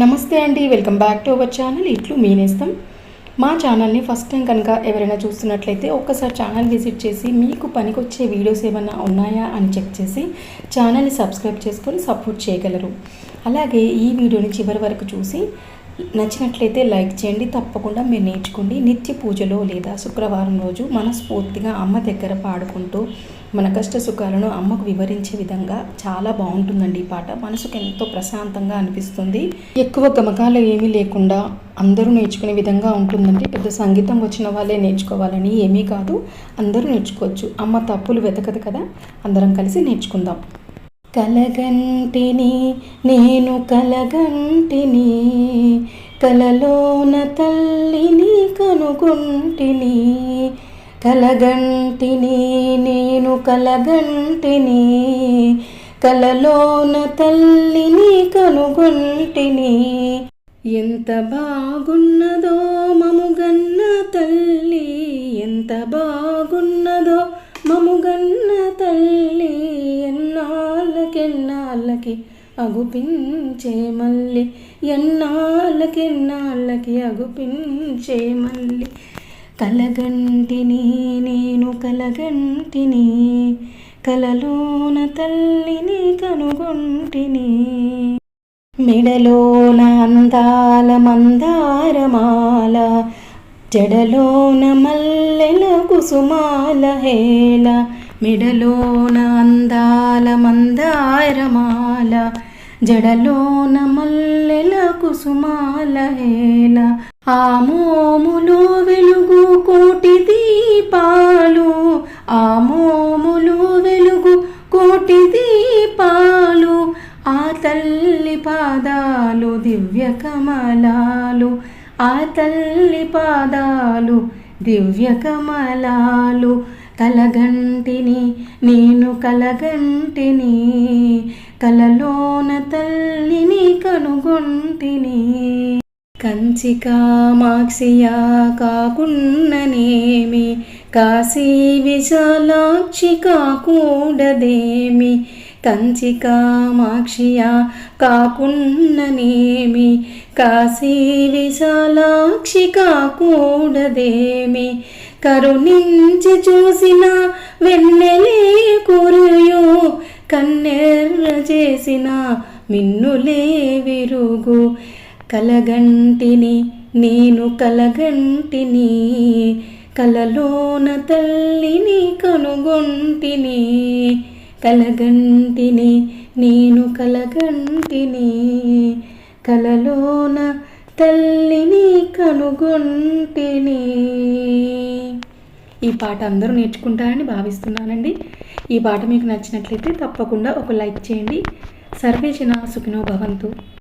నమస్తే అండి welcome back to our channel ఇట్లు మీనేస్తాం. మా ఛానల్ని ఫస్ట్ టైం కనుక ఎవరైనా చూస్తున్నట్లయితే ఒక్కసారి ఛానల్ విజిట్ చేసి మీకు పనికొచ్చే వీడియోస్ ఏమైనా ఉన్నాయా అని చెక్ చేసి ఛానల్ని సబ్స్క్రైబ్ చేసుకొని సపోర్ట్ చేయగలరు. అలాగే ఈ వీడియోని చివరి వరకు చూసి నచ్చినట్లయితే లైక్ చేయండి తప్పకుండా మీరు నేర్చుకోండి. నిత్య పూజలో లేదా శుక్రవారం రోజు మనస్ఫూర్తిగా అమ్మ దగ్గర పాడుకుంటూ మన కష్ట సుఖాలను అమ్మకు వివరించే విధంగా చాలా బాగుంటుందండి ఈ పాట. మనసుకు ఎంతో ప్రశాంతంగా అనిపిస్తుంది. ఎక్కువ గమకాలు ఏమీ లేకుండా అందరూ నేర్చుకునే విధంగా ఉంటుందండి. పెద్ద సంగీతం వచ్చిన వాళ్ళే నేర్చుకోవాలని ఏమీ కాదు. అందరూ నేర్చుకోవచ్చు. అమ్మ తప్పులు వెతకదు కదా. అందరం కలిసి నేర్చుకుందాం. కలగంటిని నేను కలగంటిని కలలోన తల్లిని కనుగొంటిని. కలగంటిని నేను కలగంటిని కలలోన తల్లిని కనుగొంటిని. ఎంత బాగున్నదో మముగన్న తల్లి ఎంత బాగున్నదో మముగన్న తల్లి ఎన్నాళ్ళకెన్నాళ్ళకి అగుపించే మళ్ళీ ఎన్నాళ్ళకెన్నాళ్ళకి అగుపించే మళ్ళీ కలగంటిని నేను కలగంటిని కలలోన తల్లిని కనుగొంటిని. మెడలోన అందాల మందారమాల జడలోన మల్లెల కుసుమాల హేళ మెడలోన అందాల మందారమాల జడలోన మల్లెల కుసుమాల హేళ. ఆ మోములో వెలుగు కోటి దీపాలు. ఆ మోములో వెలుగు కోటి దీపాలు. ఆ తల్లి పాదాలు దివ్య కమలాలు. ఆ తల్లి పాదాలు దివ్య కమలాలు. కలగంటిని నేను కలగంటిని. కలలోన తల్లిని కనుగొంటిని. కంచికామాక్షియా కాకున్ననేమి కాశీ విశాలాక్షి కాకూడదేమి కంచికామాక్షియా కాకున్ననేమి కాశీ విశాలాక్షి కాకూడదేమి కరుణించి చూసిన వెన్నెలే కురియు కన్నెర్ర చేసిన మిన్నులే విరుగు కలగంటిని నేను కలగంటిని కలలోన తల్లిని కనుగొంటిని. కలగంటిని నేను కలగంటిని కలలోన తల్లిని కనుగొంటిని. ఈ పాట అందరూ నేర్చుకుంటారని భావిస్తున్నానండి. ఈ పాట మీకు నచ్చినట్లయితే తప్పకుండా ఒక లైక్ చేయండి. సర్వేజన సుఖినో భవంతు.